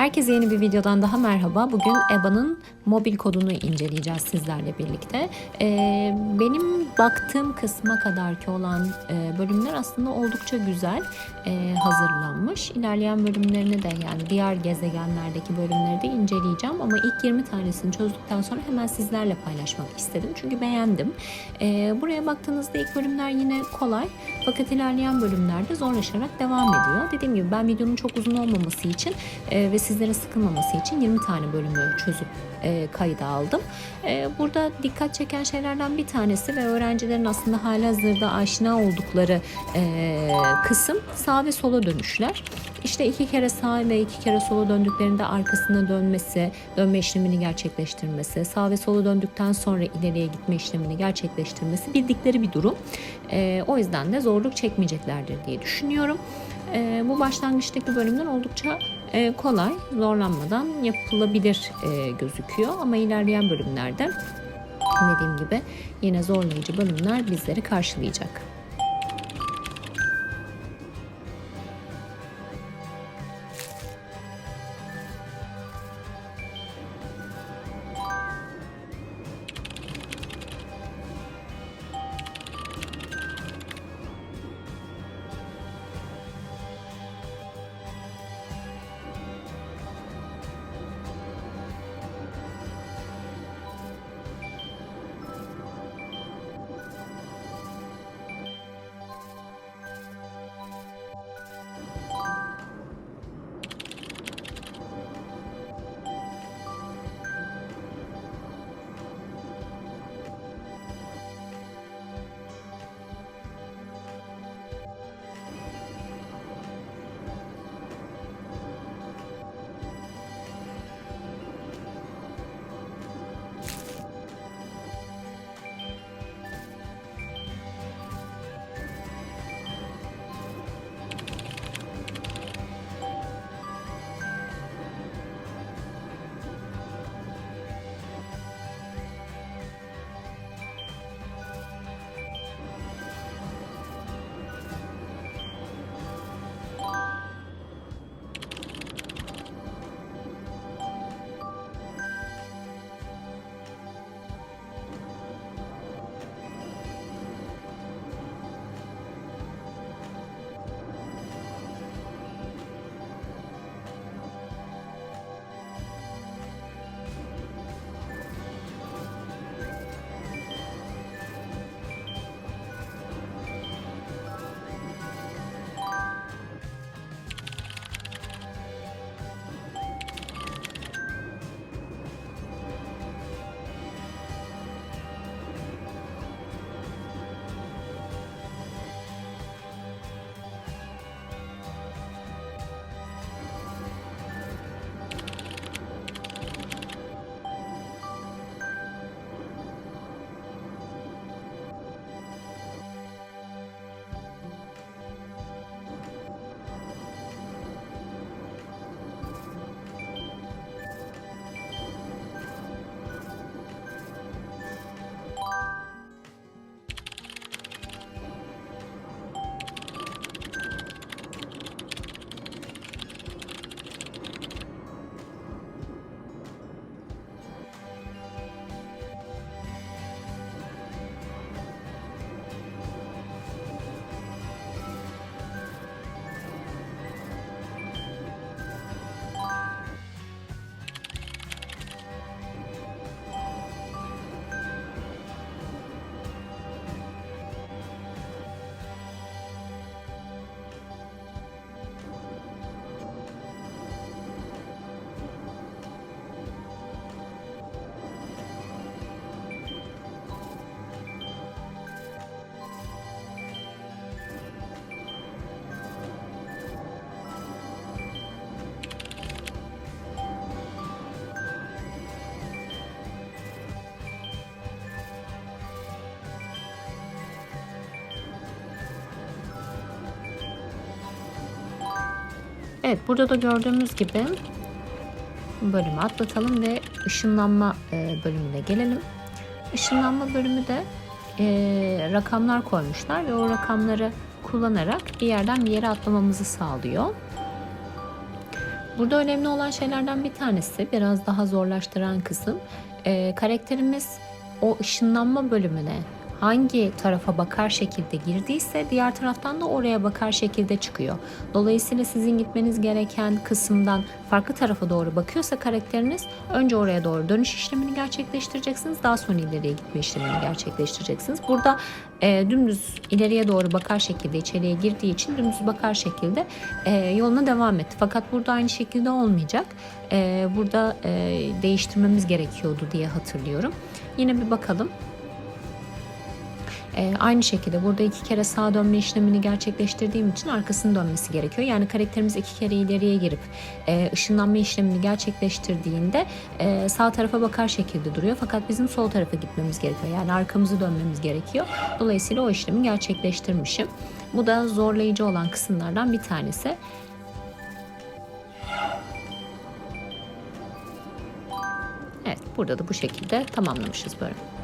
Herkese yeni bir videodan daha merhaba. Bugün EBA'nın mobil kodunu inceleyeceğiz sizlerle birlikte. Ee, benim baktığım kısma kadarki olan e, bölümler aslında oldukça güzel e, hazırlanmış. İlerleyen bölümlerini de yani diğer gezegenlerdeki bölümleri de inceleyeceğim. Ama ilk 20 tanesini çözdükten sonra hemen sizlerle paylaşmak istedim. Çünkü beğendim. Ee, buraya baktığınızda ilk bölümler yine kolay. Fakat ilerleyen bölümlerde zorlaşarak devam ediyor. Dediğim gibi ben videonun çok uzun olmaması için e, ve sizlerin sıkılmaması için 20 tane bölümü çözüp e, kayda aldım. E, burada dikkat çeken şeylerden bir tanesi ve öğrencilerin aslında halihazırda aşina oldukları e, kısım sağ ve sola dönüşler. İşte iki kere sağa ve iki kere sola döndüklerinde arkasına dönmesi, dönme işlemini gerçekleştirmesi, sağ ve sola döndükten sonra ileriye gitme işlemini gerçekleştirmesi bildikleri bir durum. E, o yüzden de zorluk çekmeyeceklerdir diye düşünüyorum. E, bu başlangıçtaki bölümler oldukça e, kolay, zorlanmadan yapılabilir e, gözüküyor. Ama ilerleyen bölümlerde dediğim gibi yine zorlayıcı bölümler bizleri karşılayacak. Evet burada da gördüğümüz gibi bölümü atlatalım ve ışınlanma e, bölümüne gelelim. Işınlanma bölümü de e, rakamlar koymuşlar ve o rakamları kullanarak bir yerden bir yere atlamamızı sağlıyor. Burada önemli olan şeylerden bir tanesi biraz daha zorlaştıran kısım e, karakterimiz o ışınlanma bölümüne hangi tarafa bakar şekilde girdiyse diğer taraftan da oraya bakar şekilde çıkıyor. Dolayısıyla sizin gitmeniz gereken kısımdan farklı tarafa doğru bakıyorsa karakteriniz önce oraya doğru dönüş işlemini gerçekleştireceksiniz. Daha sonra ileriye gitme işlemini gerçekleştireceksiniz. Burada e, dümdüz ileriye doğru bakar şekilde içeriye girdiği için dümdüz bakar şekilde e, yoluna devam etti. Fakat burada aynı şekilde olmayacak. E, burada e, değiştirmemiz gerekiyordu diye hatırlıyorum. Yine bir bakalım. Ee, aynı şekilde burada iki kere sağa dönme işlemini gerçekleştirdiğim için arkasını dönmesi gerekiyor. Yani karakterimiz iki kere ileriye girip e, ışınlanma işlemini gerçekleştirdiğinde e, sağ tarafa bakar şekilde duruyor. Fakat bizim sol tarafa gitmemiz gerekiyor. Yani arkamızı dönmemiz gerekiyor. Dolayısıyla o işlemi gerçekleştirmişim. Bu da zorlayıcı olan kısımlardan bir tanesi. Evet, burada da bu şekilde tamamlamışız böyle.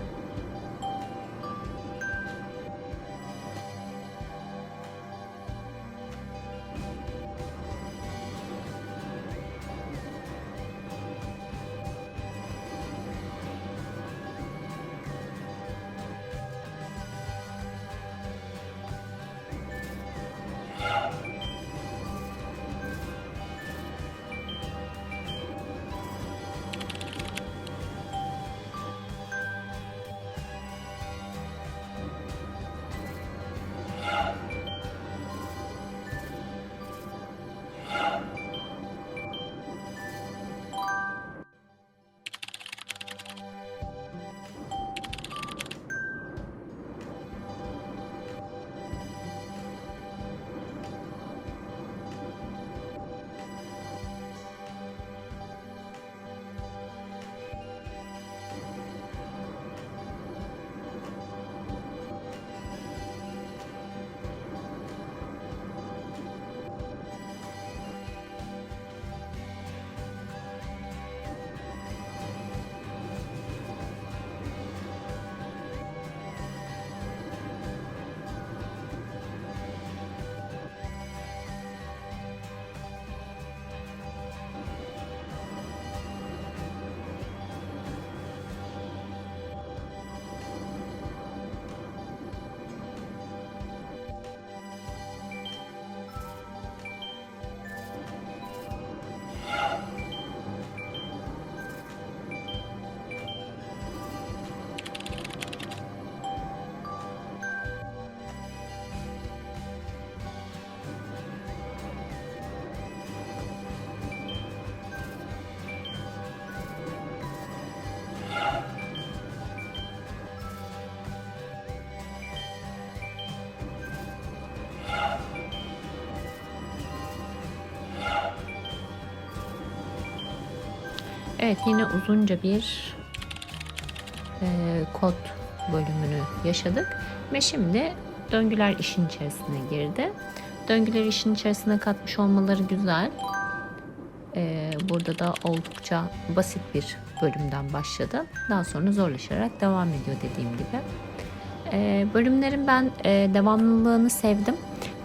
Evet yine uzunca bir e, kod bölümünü yaşadık ve şimdi döngüler işin içerisine girdi. Döngüler işin içerisine katmış olmaları güzel. E, burada da oldukça basit bir bölümden başladı. Daha sonra zorlaşarak devam ediyor dediğim gibi. E, bölümlerin ben e, devamlılığını sevdim.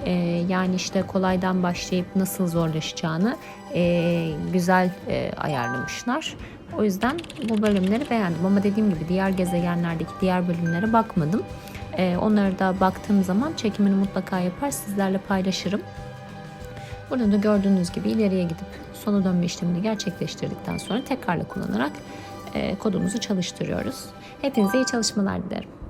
E, yani işte kolaydan başlayıp nasıl zorlaşacağını e, güzel e, ayarlamışlar. O yüzden bu bölümleri beğendim ama dediğim gibi diğer gezegenlerdeki diğer bölümlere bakmadım. E, onlara da baktığım zaman çekimini mutlaka yapar sizlerle paylaşırım. Burada da gördüğünüz gibi ileriye gidip sola dönme işlemini gerçekleştirdikten sonra tekrarla kullanarak kodumuzu çalıştırıyoruz. Hepinize iyi çalışmalar dilerim.